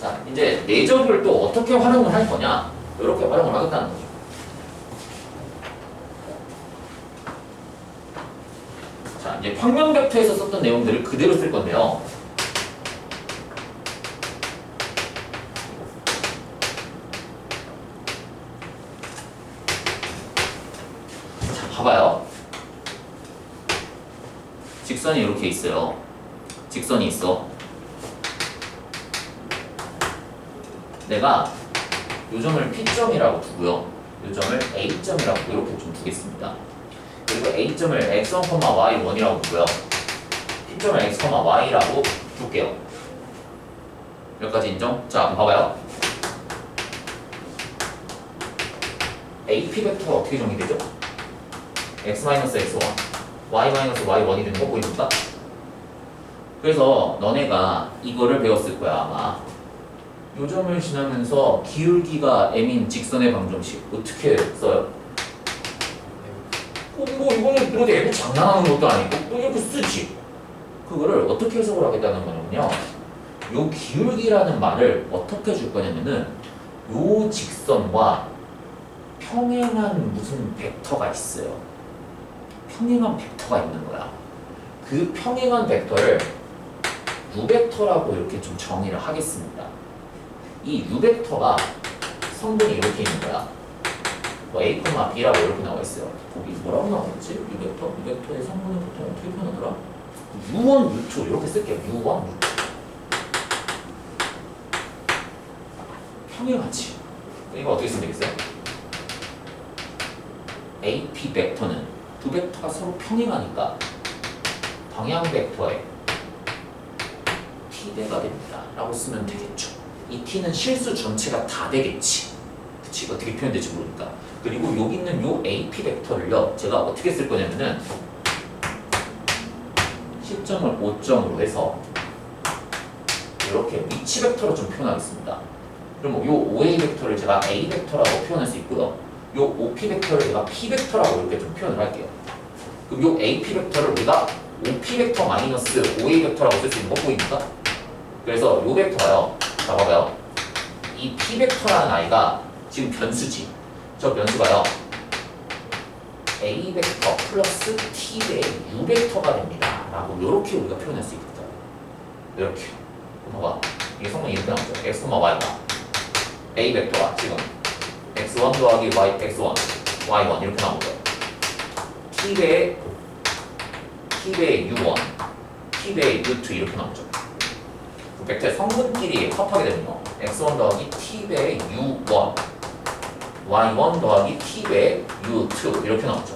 자, 이제 내접을 또 어떻게 활용을 할 거냐? 이렇게 활용을 하겠다는 거죠. 자, 이제 평면 벡터에서 썼던 내용들을 그대로 쓸 건데요. 자, 봐봐요. 직선이 이렇게 있어요. 직선이 있어. 내가 요점을 P점이라고 두고요. 요점을 A점이라고 이렇게 좀 두겠습니다. 그리고 A점을 x1, y1이라고 두고요. P점을 x, y라고 둘게요. 여기까지 인정? 자, 한번 봐봐요. AP 벡터가 어떻게 정의되죠? x-x1, y-y1이 되는 거 보입니까? 그래서 너네가 이거를 배웠을 거야 아마 요점을 지나면서 기울기가 m인 직선의 방정식. 어떻게 써요? 어, 뭐 이거는 뭐 내고 장난하는 것도 아니고 또 이렇게 쓰지. 그거를 어떻게 해석을 하겠다는 거냐면요. 요 기울기라는 말을 어떻게 줄 거냐면은 요 직선과 평행한 무슨 벡터가 있어요. 평행한 벡터가 있는 거야. 그 평행한 벡터를 유벡터라고 이렇게 좀 정의를 하겠습니다. 이 유벡터가 성분이 이렇게 있는 거야. 뭐 A, B라고 이렇게 나와 있어요. 거기 뭐라고 나와 있지? 유벡터? 유벡터의 성분을 보통 어떻게 표현하더라? U1, U2 이렇게 쓸게요. U1, U2. 평행하지. 이거 어떻게 쓰면 되겠어요? AP 벡터는 두 벡터가 서로 평행하니까 방향 벡터의 t대가 됩니다. 라고 쓰면 되겠죠. 이 t는 실수 전체가 다 되겠지. 그치? 어떻게 표현될지 모르니까. 그리고 여기 있는 요 AP 벡터를요, 제가 어떻게 쓸 거냐면은 시점을 5점으로 해서 이렇게 위치 벡터로 좀 표현하겠습니다. 그럼 요 OA 벡터를 제가 A 벡터라고 표현할 수 있고요. 요 OP 벡터를 제가 P 벡터라고 이렇게 좀 표현을 할게요. 그럼 요 AP 벡터를 우리가 OP 벡터 마이너스 OA 벡터라고 쓸 수 있는 거 보입니까? 그래서 요 벡터가요. 자 봐봐요. 이 P 벡터라는 아이가 지금 변수지. 저 변수가요. A 벡터 플러스 T 대 U 벡터가 됩니다. 라고 이렇게 우리가 표현할 수 있겠다. 이렇게. 봐봐. 이게 성분이 이렇게 나오죠. X, Y가 A 벡터가 지금 X1 더하기 Y, X1, Y1 이렇게 나오죠. T 대 T 대 U1, T 대 U2 이렇게 나오죠. 그 벡터의 성분끼리 합하게 되면요. x1 더하기 t 배 u1 y1 더하기 t 배 u2 이렇게 나오죠.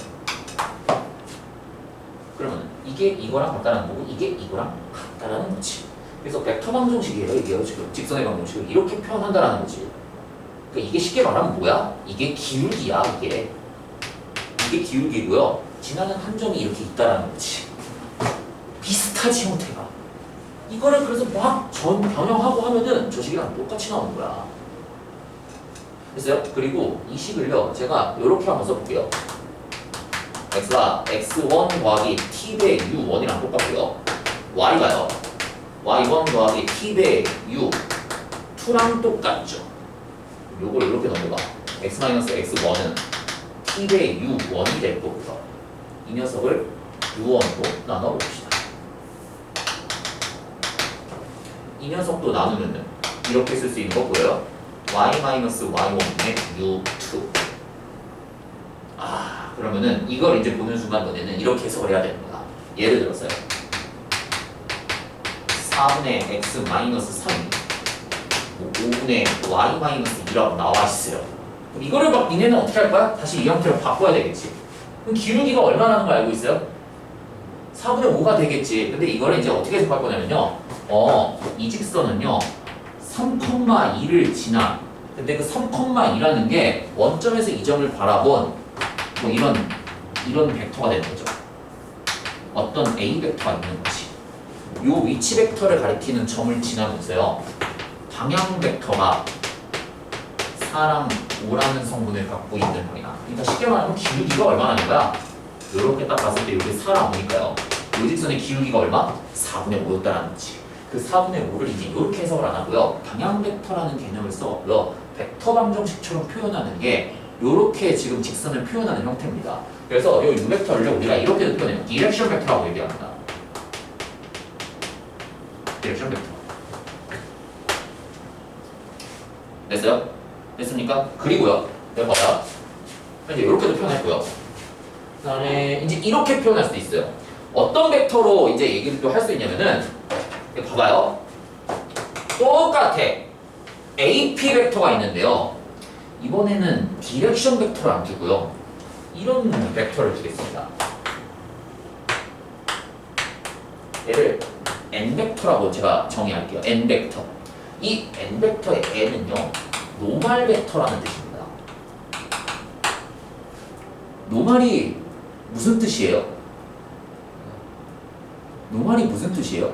그러면 이게 이거랑 같다는 거고 이게 이거랑 같다라는 거지. 그래서 벡터 방정식이에요. 이게요. 지금 직선의 방정식을 이렇게 표현한다라는 거지. 그러니까 이게 쉽게 말하면 뭐야? 이게 기울기야. 이게 이게 기울기고요. 지나는 한 점이 이렇게 있다라는 거지. 비슷하지 형태가. 이거를 그래서 막 전 변형하고 하면은 저 식이랑 똑같이 나오는 거야. 됐어요? 그리고 이 식을요, 제가 이렇게 한번 써볼게요. x가 x1 더하기 t 배 u1이랑 똑같고요. y가요, y1 더하기 t 배 u2랑 똑같죠. 요걸 이렇게 넘어가. x-x1은 t 배 u1이 될 거고요. 이 녀석을 u1로 나눠봅시다. 이 녀석도 나누면은 이렇게 쓸 수 있는 거 보여요? y-y1의 u2 아 그러면은 이걸 이제 보는 순간 너네는 이렇게 해석을 해야 되는 거야 예를 들어서요. 4분의 x 3이 5분의 y 2라고 나와 있어요. 그럼 이거를 막 니네는 어떻게 할 거야? 다시 이 형태로 바꿔야 되겠지. 그럼 기울기가 얼마나는 거 알고 있어요? 4분의 5가 되겠지. 근데 이거를 이제 어떻게 해석할 거냐면요 어, 이 직선은요 3,2를 지나 근데 그 3,2라는 게 원점에서 이 점을 바라본 뭐 이런 이런 벡터가 되는 거죠. 어떤 A 벡터가 있는 거지 요 위치 벡터를 가리키는 점을 지나면서요 방향 벡터가 4랑 5라는 성분을 갖고 있는 방향. 그러니까 쉽게 말하면 기울기가 얼마나 거야 이렇게 딱 봤을 때 여기 4랑 5니까요. 요 직선의 기울기가 얼마? 4분의 5였다라는 거지 그 4분의 5를 이제 이렇게 해석을 안 하고요. 방향 벡터라는 개념을 써고요. 벡터 방정식처럼 표현하는 게 이렇게 지금 직선을 표현하는 형태입니다. 그래서 이 유벡터를 우리가 이렇게도 표현해요. 디렉션 벡터라고 얘기합니다. 디렉션 벡터. 됐어요? 됐습니까? 그리고요. 내가 봐요. 이제 이렇게도 표현했고요. 그 다음에 이제 이렇게 표현할 수도 있어요. 어떤 벡터로 이제 얘기를 또 할 수 있냐면은 봐봐요. 똑같아. AP 벡터가 있는데요. 이번에는 디렉션 벡터를 안 두고요. 이런 벡터를 두겠습니다. 얘를 n 벡터라고 제가 정의할게요. n 벡터. 이 n 벡터의 n은요. 노말 벡터라는 뜻입니다. 노말이 무슨 뜻이에요? 노말이 무슨 뜻이에요?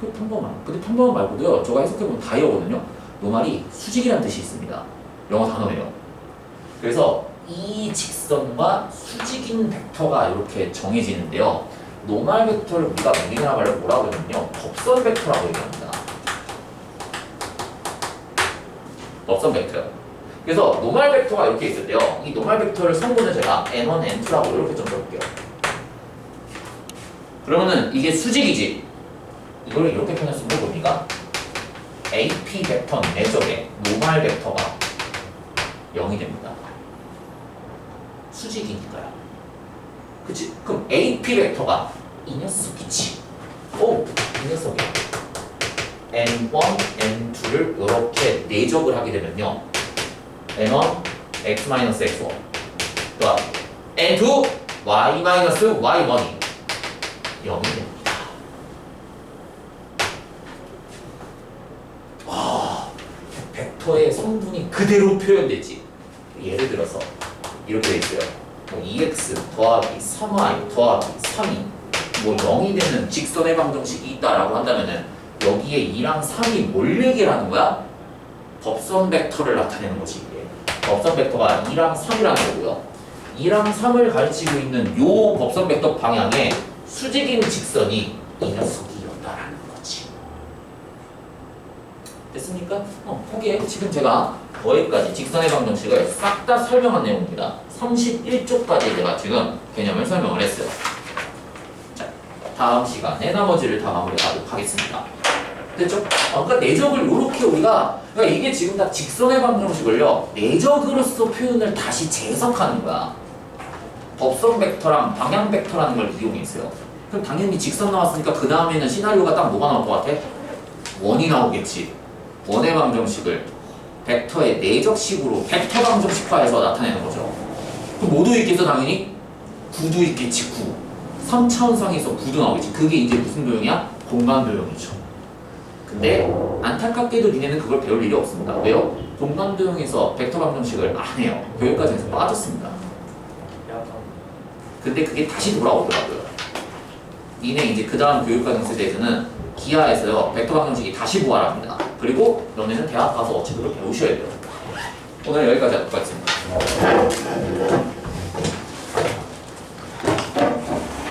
그 평범한. 근데 평범한 말고도요. 제가 해석해보면 다이어거든요. 노말이 수직이라는 뜻이 있습니다. 영어 단어예요. 그래서 이 직선과 수직인 벡터가 이렇게 정해지는데요. 노말 벡터를 우리가 우리나라 말로 뭐라고 하냐면요. 법선 벡터라고 얘기합니다. 법선 벡터요. 그래서 노말 벡터가 이렇게 있을 때요. 이 노말 벡터를 성분을 제가 n1, n2라고 이렇게 좀 적을게요. 그러면은 이게 수직이지. 이걸 이렇게 있는 겁니까? AP 벡터 내적의 노말 벡터가 0이 됩니다. 수직이니까요. 그치? 그럼 AP 벡터가 이 녀석이지. 오, 이 녀석이. N1, N2를 이렇게 내적을 하게 되면요. N1, X-X1. 또한 N2, Y-Y1이 0이 됩니다. 와, 벡터의 성분이 그대로 표현되지. 예를 들어서 이렇게 돼 있어요. 뭐 2x 더하기 3y 더하기 3이 뭐 0이 되는 직선의 방정식이 있다라고 한다면은 여기에 2랑 3이 뭘 얘기를 하는 거야? 법선 벡터를 나타내는 거지 이게. 법선 벡터가 2랑 3이라는 거고요. 2랑 3을 가르치고 있는 요 법선 벡터 방향에 수직인 직선이 이 녀석이었다라는 거지. 됐습니까? 어, 거기에 지금 제가 거기까지 직선의 방정식을 싹 다 설명한 내용입니다. 31쪽까지 제가 지금 개념을 설명을 했어요. 자, 다음 시간에 나머지를 다 마무리하도록 하겠습니다. 됐죠? 어, 그러니까 내적을 이렇게 우리가 그러니까 이게 지금 다 직선의 방정식을요 내적으로서 표현을 다시 재해석하는 거야. 법선 벡터랑 방향 벡터라는 걸 이용했어요. 그럼 당연히 직선 나왔으니까 그 다음에는 시나리오가 딱 뭐가 나올 것 같아? 원이 나오겠지. 원의 방정식을 벡터의 내적식으로 벡터 방정식화해서 나타내는 거죠. 그럼 뭐도 있겠어 당연히? 구도 있겠지 구. 3차원상에서 구도 나오겠지. 그게 이제 무슨 도형이야? 공간 도형이죠. 근데 안타깝게도 니네는 그걸 배울 일이 없습니다. 왜요? 공간 도형에서 벡터 방정식을 안 해요. 교육과정에서 빠졌습니다. 근데 그게 다시 돌아오더라고요. 니네 이제 그 다음 교육과정 세대에서는 기하에서요 벡터 방정식이 다시 부활합니다. 그리고 너네는 대학 가서 그걸 배우셔야 돼요. 오늘 여기까지 하도록 하겠습니다.